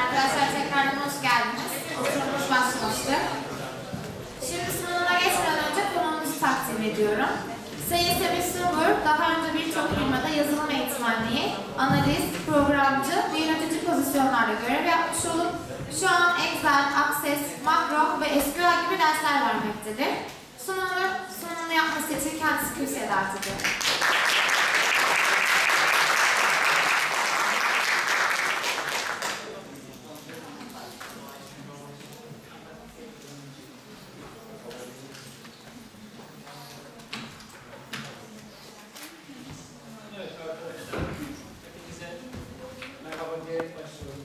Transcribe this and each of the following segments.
Arkadaşlar tekrardan hoş geldiniz. Oturumumuz başlamıştır. Şimdi sınavına geçmeden önce konuğumuzu takdim ediyorum. Sayın Semih Sungur, daha önce birçok firmada yazılım eğitmenliği, analist, programcı ve yönetici pozisyonlarda görev yapmış olup şu an Excel, Access, Makro ve SQL gibi dersler vermektedir. Sunumunu, sunumunu yapması için kendisi kürsüye davet ediyorum. Evet arkadaşlar, hepinize merhaba diyerek başlıyorum.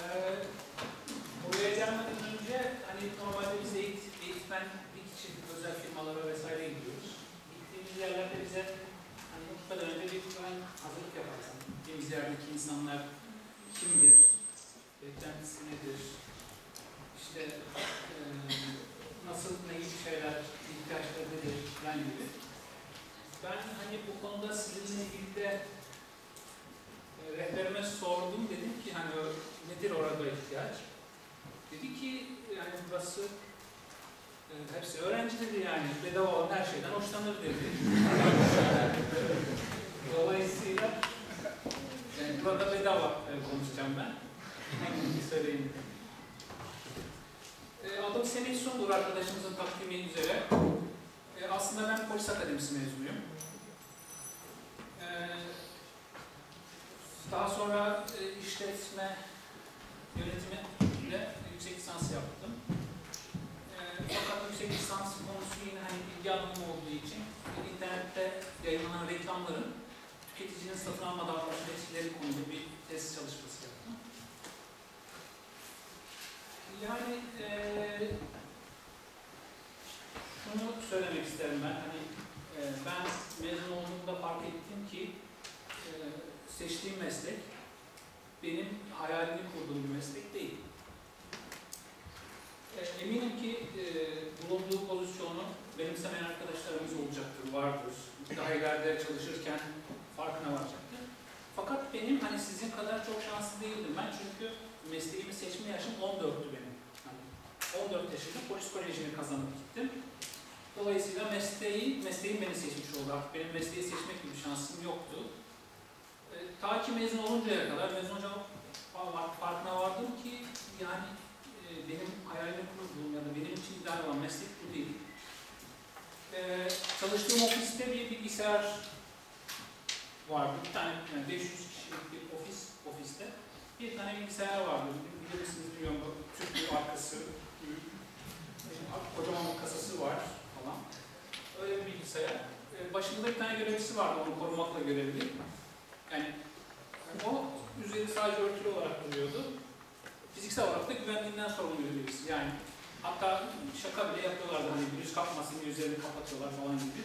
Ee, buraya gelmeden önce hani normalde biz eğit, eğitmenlik için özel firmalara vesaire gidiyoruz. Gittiğimiz yerlerde bize hani gitmeden önce bir ön hazırlık yaparsın. Gittiğimiz yerdeki insanlar kimdir, beklentisi nedir, işte e, nasıl, ne gibi şeyler, ihtiyaçları nedir falan gibi. Ben hani bu konuda sizinle ilgili de e, rehberime sordum dedim ki hani nedir orada ihtiyaç? Dedi ki yani burası hepsi öğrenci dedi yani bedava olan her şeyden hoşlanır dedi. Dolayısıyla yani burada bedava e, konuşacağım ben. Söyleyeyim. E, adım Semih Sungur arkadaşımızın takdimi üzere. E, aslında ben polis akademisi mezunuyum. E, daha sonra e, işletme yönetimi ile yüksek lisans yaptım. Fakat yüksek lisans konusu yine hani bilgi alanım olduğu için internette yayınlanan reklamların tüketicinin satın alma davranışı etkileri konulu bir tez çalışması yaptım. Yani e, şunu söylemek isterim ben. Hani e, ben mezun olduğumda fark ettim ki e, seçtiğim meslek benim hayalini kurduğum bir meslek değil. Eminim ki e, bulunduğu pozisyonu benimsemeyen arkadaşlarımız olacaktır, vardır. Daha ileride çalışırken farkına varacaktır. Fakat benim hani sizin kadar çok şanslı değildim ben çünkü mesleğimi seçme yaşım 14'tü benim. Hani 14 yaşında polis kolejini kazanıp gittim. Dolayısıyla mesleği, mesleğim beni seçmiş oldu. Artık benim mesleği seçmek gibi şansım yoktu. E, ta ki mezun oluncaya kadar, mezun olunca farkına vardım ki yani benim hayalini kurduğum ya da benim için ideal olan meslek bu değil. E, çalıştığım ofiste bir bilgisayar vardı. Bir tane yani 500 kişilik bir ofis ofiste bir tane bilgisayar vardı. Bilir misiniz bilmiyorum. Türk bir arkası, büyük. kocaman bir kasası var falan. Öyle bir bilgisayar. Ee, Başında bir tane görevlisi vardı onu korumakla görevli. Yani o üzeri sadece örtülü olarak duruyordu. Fiziksel olarak da güvenliğinden sorumlu birisi. Yani hatta şaka bile yapıyorlardı hani virüs kapmasın diye üzerini kapatıyorlar falan gibi.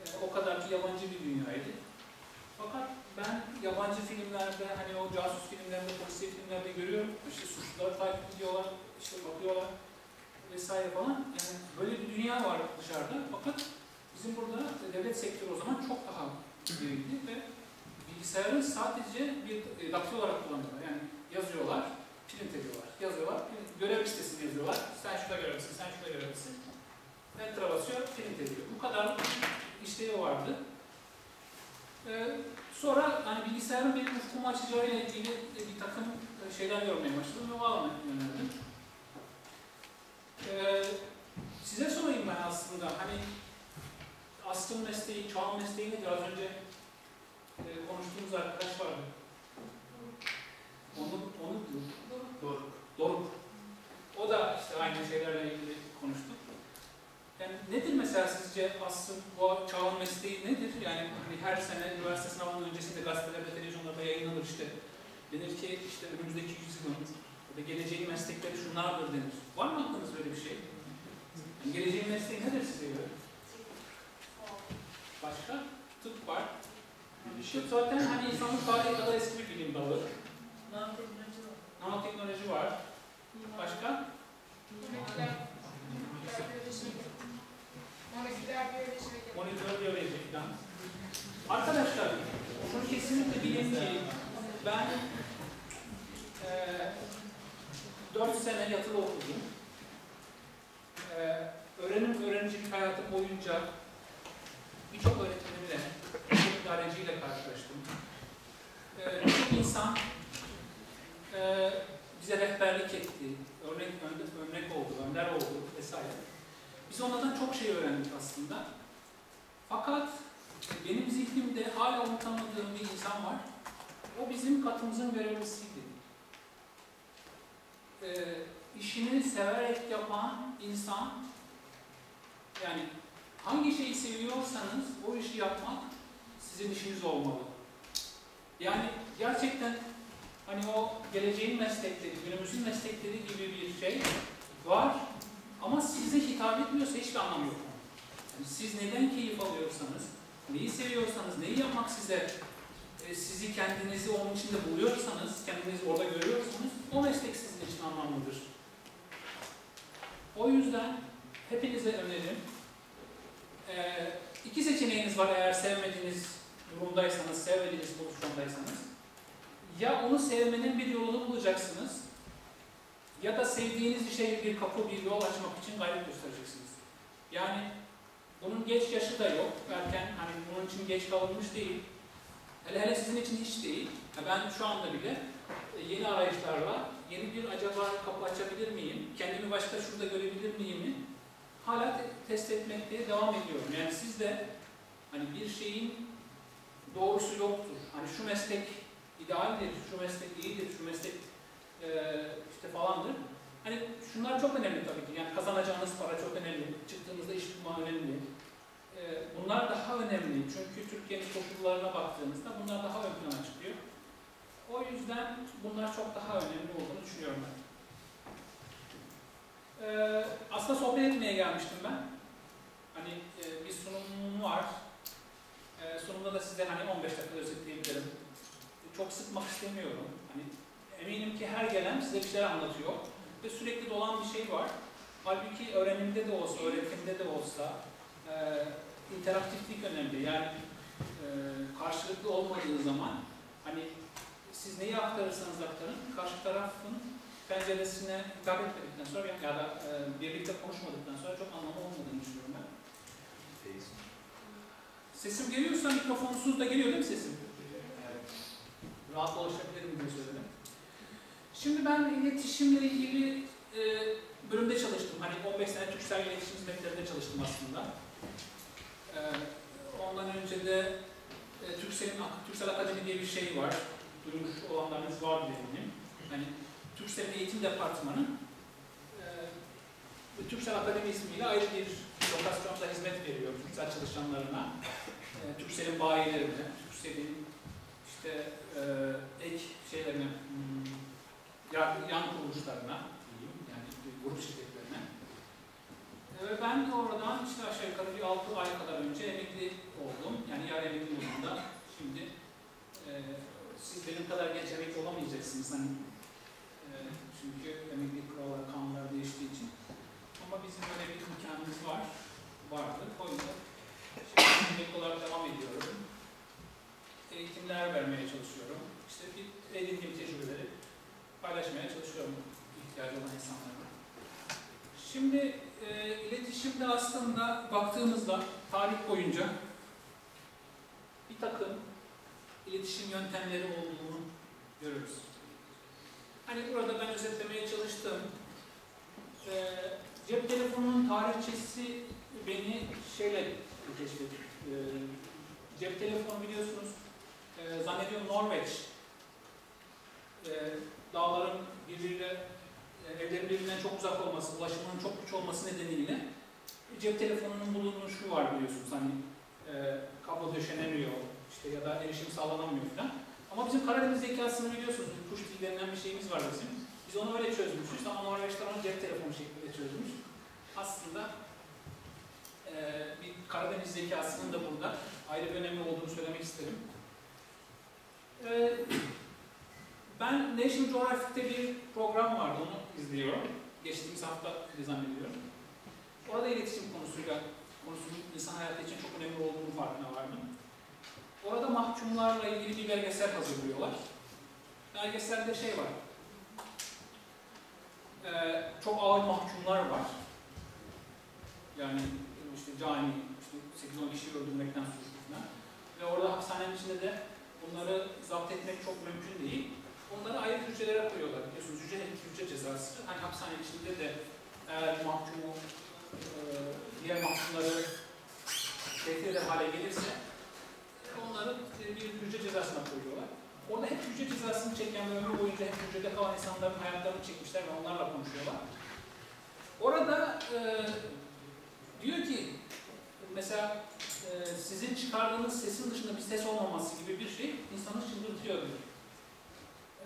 Ee, o kadar ki yabancı bir dünyaydı. Fakat ben yabancı filmlerde, hani o casus filmlerinde, polisiye filmlerde görüyorum. İşte suçluları takip ediyorlar, işte bakıyorlar vesaire falan. Yani böyle bir dünya var dışarıda. Fakat bizim burada devlet sektörü o zaman çok daha ileriydi ve bilgisayarı sadece bir e, olarak kullanıyorlar. Yani yazıyorlar, print ediyorlar. Yazıyorlar, print, görev listesini yazıyorlar. Sen şurada görevlisin, sen şurada görevlisin. Enter'a basıyor, print ediyor. Bu kadar işlevi vardı. Ee, sonra hani bilgisayarın benim ufkumu açacağıyla ilgili bir takım şeyler görmeye başladım ve alana yöneldim. Ee, size sorayım ben aslında hani asrın mesleği, çağın mesleği nedir? Az önce e, konuştuğumuz arkadaş vardı. Onu, onu Doruk. Doruk. O da işte aynı şeylerle ilgili konuştuk. Yani nedir mesela sizce asrın, bu çağın mesleği nedir? Yani hani her sene üniversite sınavının öncesinde gazetelerde, televizyonlarda yayınlanır işte. Denir ki işte önümüzdeki yüzyılın ya da geleceğin meslekleri şunlardır denir. Var mı aklınızda böyle bir şey? Yani geleceğin mesleği nedir size göre? Başka? Tıp var. Tıp zaten hani insanlık tarihi kadar eski bir bilim dalı. Nanoteknoloji var. Başka? Monitör biyoloji falan. Arkadaşlar, şunu kesinlikle bilin ki ben eee 4 sene yatılı okudum. Eee öğrenim öğrencilik hayatım boyunca birçok öğretmenimle, birçok idareciyle karşılaştım. Birçok insan eee, bize rehberlik etti, örnek, örnek, oldu, önder oldu vesaire. Biz onlardan çok şey öğrendik aslında. Fakat benim zihnimde hala unutamadığım bir insan var. O bizim katımızın görevlisiydi. Ee, işini severek yapan insan, yani hangi şeyi seviyorsanız o işi yapmak sizin işiniz olmalı. Yani gerçekten hani o geleceğin meslekleri, günümüzün meslekleri gibi bir şey var ama size hitap etmiyorsa hiçbir anlamı yok. Yani siz neden keyif alıyorsanız, neyi seviyorsanız, neyi yapmak size, e, sizi kendinizi onun içinde buluyorsanız, kendinizi orada görüyorsanız, o meslek sizin için anlamlıdır. O yüzden hepinize önerim, e, iki seçeneğiniz var eğer sevmediğiniz durumdaysanız, sevmediğiniz pozisyondaysanız. Ya onu sevmenin bir yolunu bulacaksınız, ya da sevdiğiniz bir şey, bir kapı, bir yol açmak için gayret göstereceksiniz. Yani bunun geç yaşı da yok. Erken hani bunun için geç kalınmış değil. Hele hele sizin için hiç değil. Ben şu anda bile e, yeni arayışlarla yeni bir acaba kapı açabilir miyim? Kendimi başka şurada görebilir miyim? Hala te- test etmekte devam ediyorum. Yani siz de hani bir şeyin doğrusu yoktur. Hani şu meslek idealdir, şu meslek iyidir, şu meslek e, işte falandır. Hani şunlar çok önemli tabii ki. Yani kazanacağınız para çok önemli. Çıktığınızda iş bulma önemli. Ee, bunlar daha önemli. Çünkü Türkiye'nin koşullarına baktığınızda bunlar daha ön plana çıkıyor. O yüzden bunlar çok daha önemli olduğunu düşünüyorum ben. Ee, aslında sohbet etmeye gelmiştim ben. Hani e, bir sunumum var. Ee, sunumda da size hani 15 dakika özetleyebilirim. Çok sıkmak istemiyorum. Hani eminim ki her gelen size bir şeyler anlatıyor ve sürekli dolan bir şey var. Halbuki öğrenimde de olsa, öğretimde de olsa e, interaktiflik önemli. Yani e, karşılıklı olmadığı zaman hani siz neyi aktarırsanız aktarın, karşı tarafın penceresine hitap etmedikten sonra ya da e, birlikte konuşmadıktan sonra çok anlamı olmadığını düşünüyorum ben. Sesim geliyorsa mikrofonsuz da geliyor değil mi sesim? Rahat ulaşabilirim diye söyledim. Şimdi ben iletişimle ilgili e, bölümde çalıştım. Hani 15 sene Türksel İletişim Hizmetleri'nde çalıştım aslında. E, ondan önce de e, Türksel'in Türksel Akademi diye bir şey var. Duymuş olanlarınız vardır eminim. Hani Türksel'in eğitim departmanı e, Türksel Akademi ismiyle ayrı bir lokasyonda hizmet veriyor Türksel çalışanlarına. E, Türksel'in bayilerine, Türksel'in işte e, ek şeylerine, hmm, yan, yan kuruluşlarına yani grup şirketlerine. E, Ve ben de oradan işte aşağı yukarı bir 6 ay kadar önce emekli oldum. Yani yarı emekli olduğumda şimdi e, siz benim kadar genç emekli olamayacaksınız hani e, çünkü emekli kuralları, kanunlar değiştiği için. Ama bizim öyle bir imkanımız var, vardı. O yüzden şimdi emekli olarak devam ediyorum. Eğitimler vermeye çalışıyorum. İşte edindiğim tecrübeleri paylaşmaya çalışıyorum ihtiyacı olan insanlarla. Şimdi e, iletişimde aslında baktığımızda tarih boyunca bir takım iletişim yöntemleri olduğunu görürüz. Hani burada ben özetlemeye çalıştım. E, cep telefonunun tarihçesi beni şeyle keşfetti. E, cep telefonu biliyorsunuz e, zannediyorum Norveç e, dağların birbiriyle e, evlerin birbirinden çok uzak olması, ulaşımının çok güç olması nedeniyle cep telefonunun bulunuşu var biliyorsunuz. Hani e, kablo döşenemiyor işte ya da erişim sağlanamıyor falan. Ama bizim Karadeniz zekasını biliyorsunuz. Kuş dil denilen bir şeyimiz var bizim. Biz onu öyle çözmüşüz ama Norveçler onu cep telefonu şeklinde çözmüş. Aslında e, bir Karadeniz zekasının da burada ayrı bir önemi olduğunu söylemek isterim. E, ben National Geographic'te bir program vardı, onu izliyorum. Geçtiğimiz hafta zannediyorum. Orada iletişim konusuyla, konusunun insan hayatı için çok önemli olduğunu farkına vardım. Orada mahkumlarla ilgili bir belgesel hazırlıyorlar. belgeselde şey var. Ee, çok ağır mahkumlar var. Yani işte cani, işte 8-10 kişiyi öldürmekten suçlu falan. Ve orada hapishanenin içinde de bunları zapt etmek çok mümkün değil. Onları ayrı hücrelere koyuyorlar. Biliyorsunuz hücre hücre cezası. Hani hapishanenin içinde de eğer mahkumu e, diğer mahkumları tehdit eder hale gelirse onları bir hücre cezasına koyuyorlar. Orada hep hücre cezasını çeken ve ömrü boyunca hep hücrede kalan insanların hayatlarını çekmişler ve onlarla konuşuyorlar. Orada e, diyor ki mesela e, sizin çıkardığınız sesin dışında bir ses olmaması gibi bir şey insanı çıldırtıyor.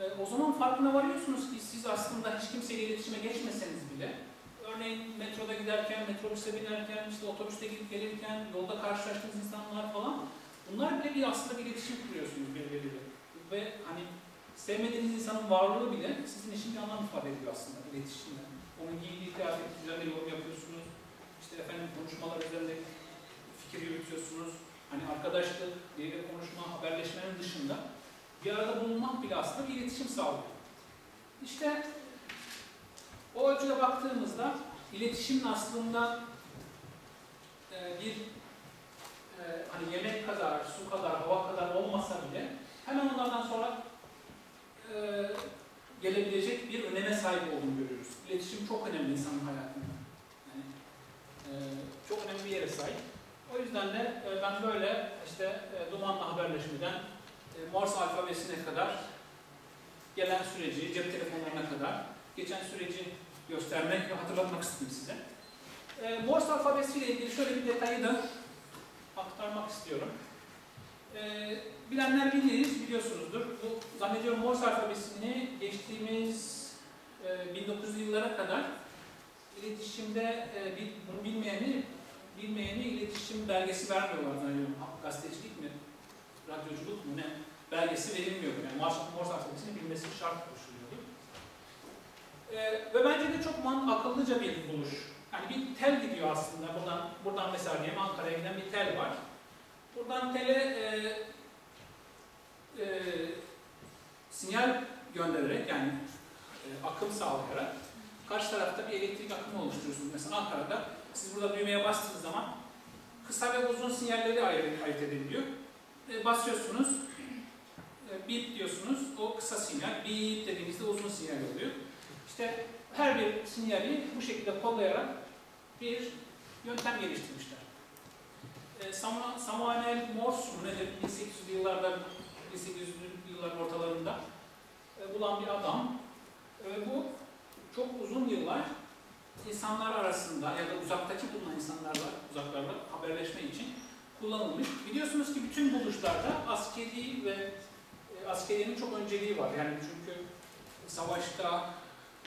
E, o zaman farkına varıyorsunuz ki siz aslında hiç kimseyle iletişime geçmeseniz bile örneğin metroda giderken, metrobüse binerken, işte otobüste gidip gelirken, yolda karşılaştığınız insanlar falan bunlar bile bir aslında bir iletişim kuruyorsunuz birbirleriyle. Ve hani sevmediğiniz insanın varlığı bile sizin için bir anlam ifade ediyor aslında iletişimde. Onun giydiği kıyafet üzerinde yorum yapıyorsunuz. İşte efendim konuşmalar üzerinde fikir yürütüyorsunuz. Hani arkadaşlık, biriyle konuşma, haberleşmenin dışında bir arada bulunmak bile aslında bir iletişim sağlıyor. İşte o ölçüde baktığımızda iletişimin aslında e, bir e, hani yemek kadar, su kadar, hava kadar olmasa bile hemen onlardan sonra e, gelebilecek bir öneme sahip olduğunu görüyoruz. İletişim çok önemli insanın hayatında. Yani, e, çok önemli bir yere sahip. O yüzden de e, ben böyle işte e, dumanla haberleşmeden e, Morse alfabesine kadar gelen süreci, cep telefonlarına kadar geçen süreci göstermek ve hatırlatmak istedim size. Morse alfabesiyle ilgili şöyle bir detayı da aktarmak istiyorum. Bilenler bilir, biliyorsunuzdur. Bu zannediyorum Morse alfabesini geçtiğimiz e, 1900'lü yıllara kadar iletişimde e, bil, bunu bilmeyeni bilmeyeni iletişim belgesi vermiyorlar zannediyorum. Gazetecilik mi, radyoculuk mu ne belgesi verilmiyordu. Yani Morse alfabesini bilmesi şart koşuluyordu. Ee, ve bence de çok man akıllıca bir buluş. Yani bir tel gidiyor aslında. Buradan, buradan mesela diyelim Ankara'ya giden bir tel var. Buradan tele e, e, sinyal göndererek yani e, akım sağlayarak karşı tarafta bir elektrik akımı oluşturuyorsunuz. Mesela Ankara'da siz burada düğmeye bastığınız zaman kısa ve uzun sinyalleri ayırt, edebiliyor. E, basıyorsunuz, e, bip diyorsunuz, o kısa sinyal, bip dediğinizde uzun sinyal oluyor. İşte her bir sinyali bu şekilde kollayarak bir yöntem geliştirmişler. E, Sam Samuel Morse mu nedir? 1800'lü yıllarda, 1800'lü yılların ortalarında e, bulan bir adam. E, bu çok uzun yıllar insanlar arasında ya da uzaktaki bulunan insanlarla, uzaklarla haberleşme için kullanılmış. Biliyorsunuz ki bütün buluşlarda askeri ve e, askeriyenin çok önceliği var. Yani çünkü savaşta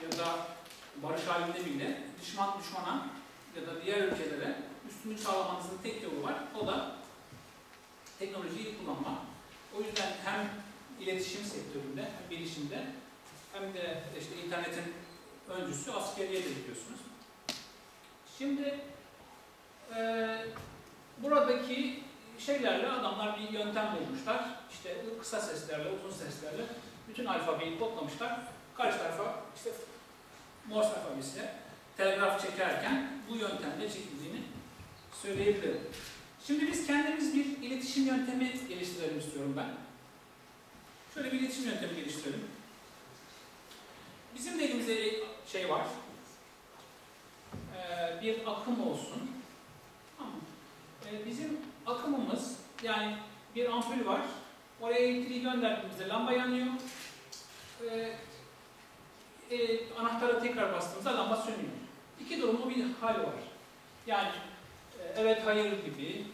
ya da barış halinde bile düşman düşmana ya da diğer ülkelere üstünlük sağlamanızın tek yolu var. O da teknolojiyi kullanmak. O yüzden hem iletişim sektöründe hem bilişimde hem de işte internetin öncüsü askeriye de biliyorsunuz. Şimdi e, buradaki şeylerle adamlar bir yöntem bulmuşlar. İşte kısa seslerle, uzun seslerle bütün alfabeyi kodlamışlar. Karşı tarafa işte Morse alfabesiyle telgraf çekerken bu yöntemle çekildiğini söyleyebilirim. Şimdi biz kendimiz bir iletişim yöntemi geliştirelim istiyorum ben. Şöyle bir iletişim yöntemi geliştirelim. Bizim de elimizde şey var. Ee, bir akım olsun. Tamam. Ee, bizim akımımız yani bir ampul var. Oraya elektriği gönderdiğimizde lamba yanıyor. Ee, e, anahtarı tekrar bastığımızda lamba sönüyor. İki durumlu bir hal var. Yani e, evet hayır gibi.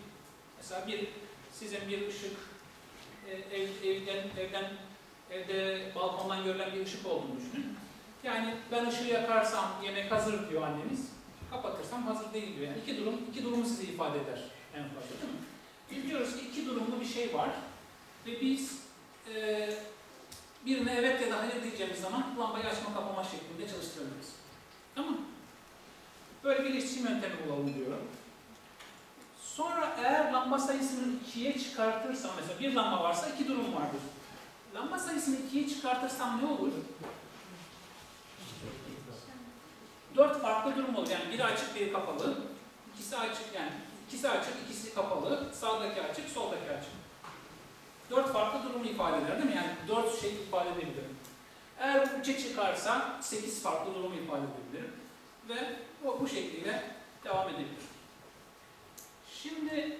Mesela bir sizin bir ışık e, ev, evden evden evde balkondan görülen bir ışık olduğunu düşünün. Yani ben ışığı yakarsam yemek hazır diyor annemiz. Kapatırsam hazır değil diyor. Yani iki durum iki durumu size ifade eder en fazla değil mi? Biz diyoruz ki iki durumlu bir şey var ve biz e, birine evet ya da hayır diyeceğimiz zaman lambayı açma kapama şeklinde çalıştırabiliriz. Tamam mı? Böyle bir iletişim yöntemi bulalım diyorum. Sonra eğer lamba sayısını ikiye çıkartırsam, mesela bir lamba varsa iki durum vardır. lamba sayısını 2'ye çıkartırsam ne olur? Dört farklı durum olur. Yani biri açık, biri kapalı. İkisi açık yani ikisi açık, ikisi kapalı. Sağdaki açık, soldaki açık. Dört farklı durumu ifade eder değil mi? Yani dört şey ifade edebilirim. Eğer bu üçe çıkarsa sekiz farklı durumu ifade edebilirim. Ve bu, bu şekilde devam edebilir. Şimdi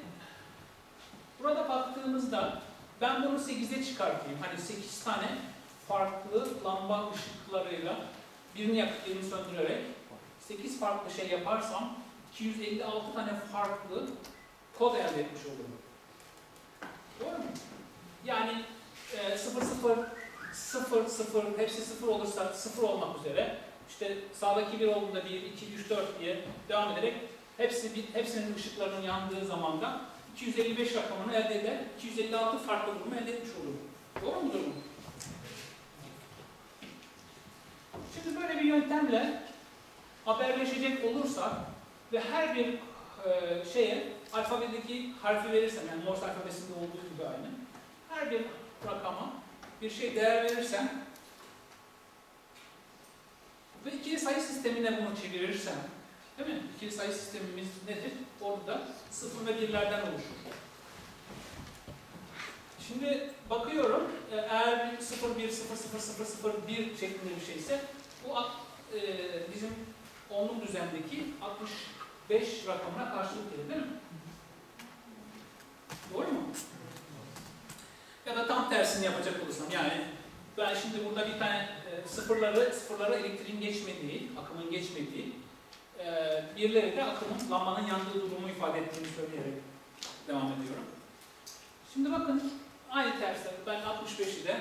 burada baktığımızda ben bunu 8'e çıkartayım. Hani 8 tane farklı lamba ışıklarıyla birini yakıp birini söndürerek 8 farklı şey yaparsam 256 tane farklı kod elde etmiş olurum. Doğru mu? Yani e, 0 0 0 0 hepsi 0 olursa 0 olmak üzere işte sağdaki bir olduğunda 1, 2, 3, 4 diye devam ederek hepsi bir, hepsinin ışıklarının yandığı zaman da 255 rakamını elde eder. 256 farklı durumu elde etmiş olurum. Doğru mudur bu? Şimdi böyle bir yöntemle haberleşecek olursak ve her bir e, şeye alfabedeki harfi verirsem, yani Morse alfabesinde olduğu gibi aynı, her bir rakama bir şey değer verirsem ve ikili sayı sistemine bunu çevirirsem, değil mi? İkili sayı sistemimiz nedir? Orada sıfır ve birlerden oluşur. Şimdi bakıyorum, e, eğer bir 0, 1, 0, 0, 0, 0, 1 şeklinde bir şeyse bu e, bizim onluk düzendeki 65 rakamına karşılık gelir değil mi? Doğru mu? Ya da tam tersini yapacak olursam yani ben şimdi burada bir tane e, sıfırları, sıfırlara elektriğin geçmediği, akımın geçmediği, e, birleri de akımın, lambanın yandığı durumu ifade ettiğini söyleyerek devam ediyorum. Şimdi bakın aynı tersler ben 65'i de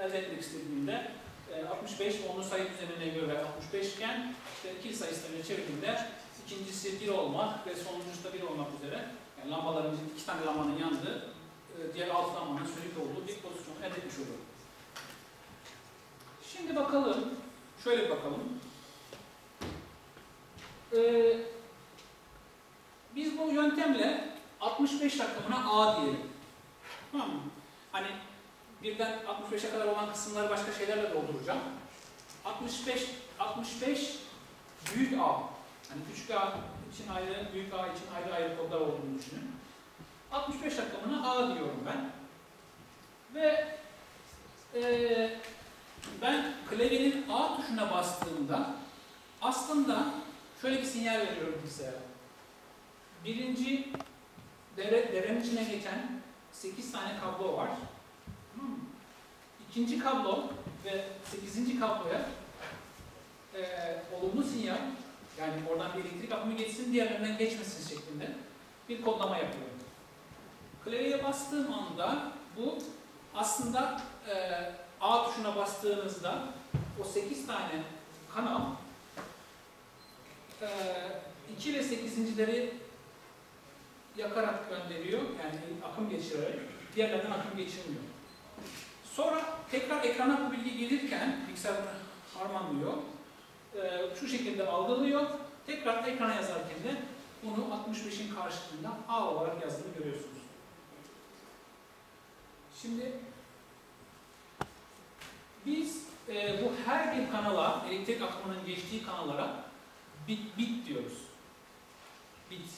elde etmek istediğimde 65 onlu sayı düzenine göre 65 iken işte ikili sayı sistemine çevirdiğimde ikincisi 1 olmak ve sonuncusu da 1 olmak üzere yani lambalarımızın iki tane lambanın yandığı diğer altı lambanın sönük olduğu bir pozisyonu elde etmiş oluyor. Şimdi bakalım, şöyle bakalım. Ee, biz bu yöntemle 65 rakamına A diyelim. Tamam mı? Hani birden 65'e kadar olan kısımları başka şeylerle dolduracağım. 65 65 büyük A. Hani küçük A için ayrı, büyük A için ayrı ayrı kodlar olduğunu düşünün. 65 rakamına A diyorum ben. Ve e, ben klavyenin A tuşuna bastığımda aslında şöyle bir sinyal veriyorum bilgisayara. Birinci devre, devrenin içine geçen 8 tane kablo var. İkinci kablo ve 8. kabloya e, olumlu sinyal, yani oradan bir elektrik akımı geçsin, diğerlerinden geçmesin şeklinde bir kodlama yapıyorum. Klavyeye bastığım anda bu aslında e, A tuşuna bastığınızda o 8 tane kanal e, 2 ve 8.leri yakarak gönderiyor. Yani akım geçirerek. Diğerlerden akım geçirmiyor. Sonra tekrar ekrana bu bilgi gelirken bilgisayar harmanlıyor. E, şu şekilde algılıyor. Tekrar ekrana yazarken de bunu 65'in karşılığında A olarak yazdığını görüyorsunuz. Şimdi biz e, bu her bir kanala, elektrik akımının geçtiği kanallara bit, bit diyoruz. Bit.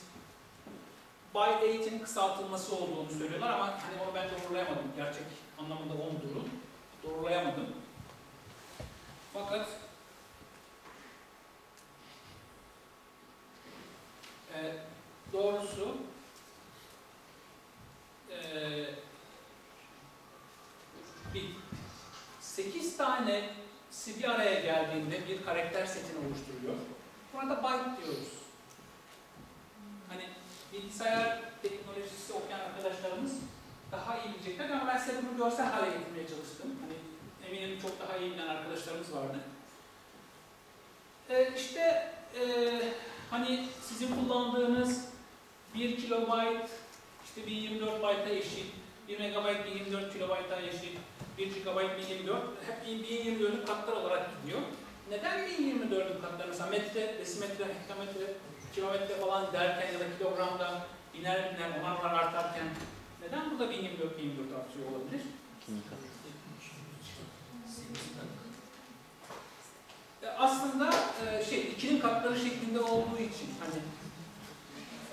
By 8'in kısaltılması olduğunu söylüyorlar ama hani onu ben doğrulayamadım. Gerçek anlamında olduğunu doğrulayamadım. Fakat e, doğrusu e, bir 8 tane bir araya geldiğinde bir karakter setini oluşturuyor. Buna da byte diyoruz. Hani bilgisayar teknolojisi okuyan arkadaşlarımız daha iyi bilecekler ama ben size bunu görsel hale getirmeye çalıştım. Hani eminim çok daha iyi bilen arkadaşlarımız vardı. Ee, işte e, hani sizin kullandığınız 1 kilobayt işte 1024 byte'a eşit, 1 megabayt 1024 kilobayt'a eşit, 1 GB 1024 hep 1024'ün katları olarak gidiyor. Neden 1024'ün katları? Mesela metre, desimetre, hektometre, kilometre falan derken ya da kilogramda biner biner onar onar 4 24 artıyor olabilir. E, aslında e, şey ikinin katları şeklinde olduğu için hani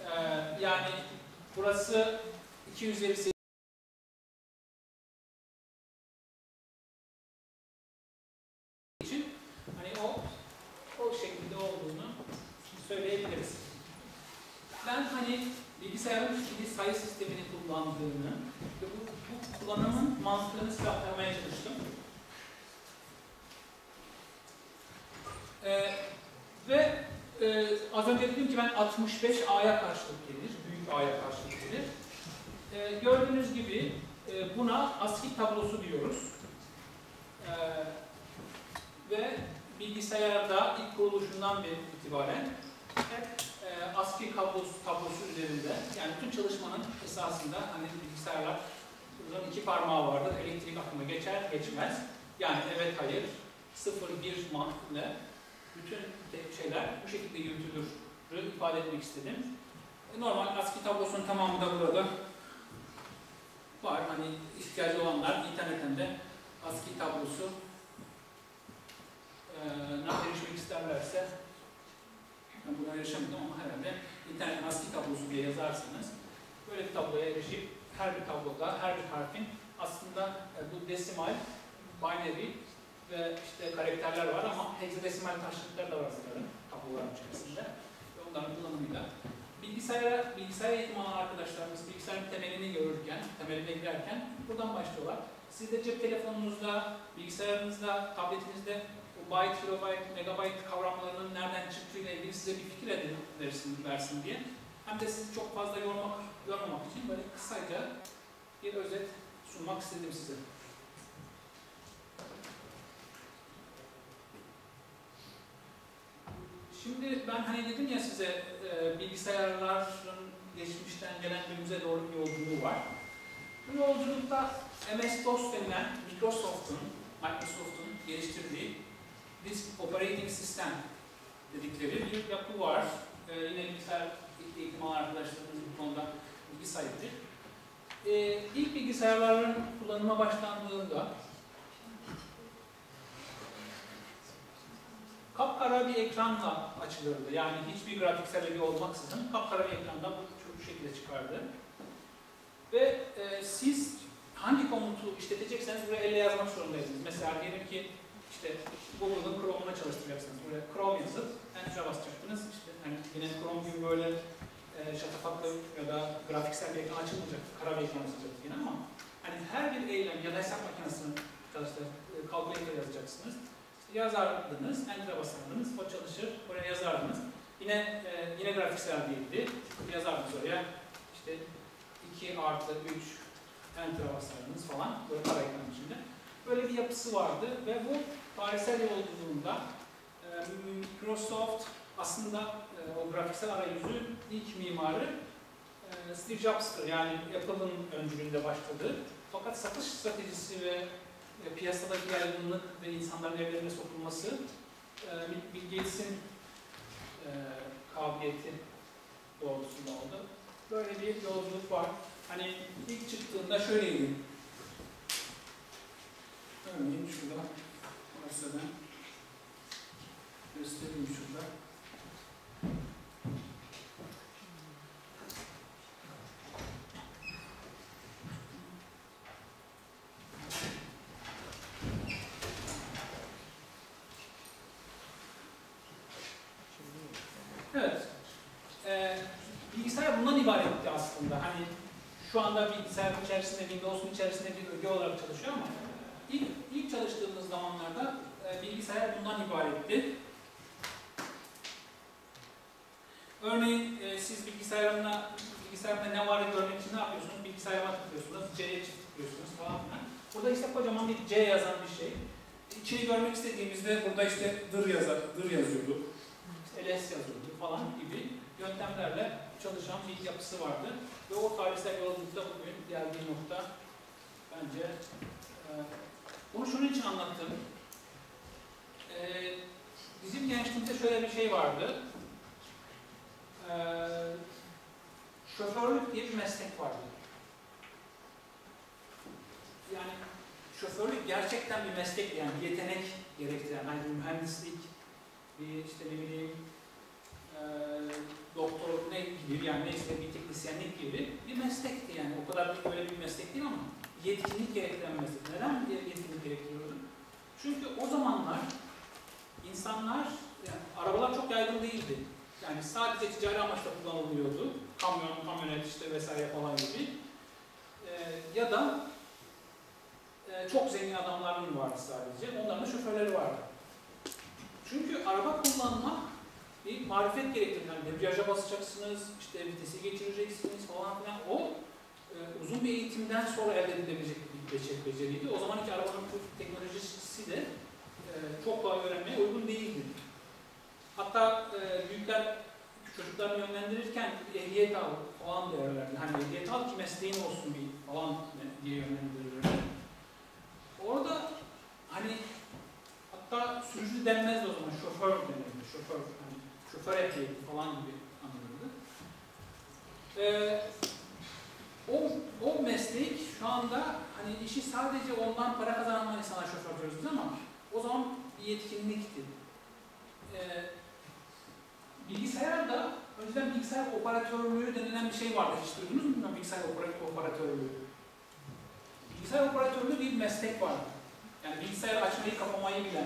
e, yani burası 2 mantığını size aktarmaya çalıştım. Ee, ve e, az önce dedim ki ben 65 A'ya karşılık gelir, büyük A'ya karşılık gelir. Ee, gördüğünüz gibi e, buna ASCII tablosu diyoruz. Ee, ve bilgisayarda ilk kuruluşundan beri itibaren hep e, ASCII tablosu, tablosu üzerinde yani tüm çalışmanın esasında hani bilgisayarlar bunların iki parmağı vardır. Elektrik akımı geçer, geçmez. Yani evet, hayır, sıfır, bir mantığıyla bütün şeyler bu şekilde yürütülür ifade etmek istedim. E, normal ASCII tablosunun tamamı da burada var. Hani ihtiyacı olanlar internetten de ASCII tablosu e, erişmek isterlerse ben buna erişemedim ama herhalde internet ASCII tablosu diye yazarsanız böyle bir tabloya erişip her bir tabloda her bir harfin aslında e, bu desimal, binary ve işte karakterler var ama hexadesimal taşlıklar da var sanırım tabloların içerisinde ve onların kullanımıyla bilgisayara, bilgisayar eğitim alan arkadaşlarımız bilgisayarın temelini görürken, temeline girerken buradan başlıyorlar. Siz de cep telefonunuzda, bilgisayarınızda, tabletinizde o byte, kilobyte, megabyte kavramlarının nereden çıktığıyla ilgili size bir fikir edin versin, versin diye. Hem de sizi çok fazla yormak, yormamak için böyle kısaca bir özet sunmak istedim size. Şimdi ben hani dedim ya size e, bilgisayarların geçmişten gelen günümüze doğru bir yolculuğu var. Bu yolculukta MS-DOS denilen Microsoft'un Microsoft'un geliştirdiği Disk Operating System dedikleri bir yapı var. Ee, yine bilgisayar eğitim arkadaşlarımız bu konuda bilgi sahibidir. Ee, ilk bilgisayarların kullanıma başlandığında kapkara bir ekranla açılırdı. Yani hiçbir grafiksel öge olmaksızın kapkara bir ekranda bu, bu şekilde çıkardı. Ve e, siz hangi komutu işletecekseniz buraya elle yazmak zorundaydınız. Mesela diyelim ki işte Google'ın Chrome'unu çalıştıracaksınız. Buraya Chrome yazıp Enter'a basacaktınız. İşte hani yine Chrome gibi böyle e, şatafatlı ya da grafiksel bir ekran açılmayacak, kara bir ekran açılacak yine ama hani her bir eylem ya da hesap makinesini çalıştır, e, calculator yazacaksınız. İşte yazardınız, Enter'a basardınız, o çalışır, oraya yazardınız. Yine e, yine grafiksel değildi. Yazardınız oraya işte 2 artı 3 Enter'a basardınız falan, böyle kara ekran içinde. Böyle bir yapısı vardı ve bu tarihsel yolculuğunda e, Microsoft aslında e, o grafiksel arayüzü ilk mimarı e, Steve Jobs'tır. Yani Apple'ın öncülüğünde başladı. Fakat satış stratejisi ve e, piyasadaki yaygınlık ve insanların evlerine sokulması e, Bill Gates'in kabiliyeti doğrultusunda oldu. Böyle bir yolculuk var. Hani ilk çıktığında şöyleydi. Örneğin şurada varsa ben göstereyim şurada. Evet. Ee, bilgisayar bundan ibaretti aslında. Hani şu anda bilgisayar içerisinde, Windows'un içerisinde bir öge olarak çalışıyor ama ilk, ilk çalıştığımız zamanlarda e, bilgisayar bundan ibaretti. Örneğin e, siz bilgisayarına, bilgisayarda ne var görmek için ne yapıyorsunuz? Bilgisayara tıklıyorsunuz, C'ye tıklıyorsunuz falan filan. Burada işte kocaman bir C yazan bir şey. İçini görmek istediğimizde burada işte dır, yazar, dır yazıyordu, işte ls yazıyordu falan gibi yöntemlerle çalışan bir yapısı vardı. Ve o tarihsel yolculukta bugün geldiği nokta bence e, bunu şunun için anlattım. Ee, bizim gençliğimizde şöyle bir şey vardı. Ee, şoförlük diye bir meslek vardı. Yani şoförlük gerçekten bir meslek yani bir yetenek gerektiren, hani bir mühendislik bir işte ne bileyim e, doktor ne gibi yani neyse bir teknisyenlik gibi bir meslekti yani. O kadar bir böyle bir meslek değil ama yetkinlik gerektiren meslek. Neden bir yetkinlik gerektiriyordu? Çünkü o zamanlar insanlar, yani arabalar çok yaygın değildi. Yani sadece ticari amaçla kullanılıyordu. Kamyon, kamyonet işte vesaire falan gibi. Ee, ya da e, çok zengin adamların vardı sadece. Onların da şoförleri vardı. Çünkü araba kullanmak bir marifet gerektirir. Yani debriyaja basacaksınız, işte vitesi geçireceksiniz falan filan. O e, uzun bir eğitimden sonra elde edilebilecek bir beceri- beceriydi. O zamanki arabanın teknolojisi de e, çok kolay öğrenmeye uygun değildi. Hatta e, büyükler çocuklarını yönlendirirken ehliyet al falan derlerdi. Hani ehliyet al ki mesleğin olsun bir falan diye yönlendirirlerdi. Orada hani hatta sürücü denmezdi o zaman şoför denirdi. Şoför, hani şoför ehliyeti falan gibi anılırdı. Ee, o, o meslek şu anda hani işi sadece ondan para kazanan insanlar şoför diyoruz ama o zaman bir yetkinlikti. Ee, bilgisayarda önceden bilgisayar operatörlüğü denilen bir şey vardı. Hiç duydunuz mu bilgisayar opera- operatörlüğü? Bilgisayar operatörlüğü bir meslek vardı. Yani bilgisayar açmayı kapamayı bilen,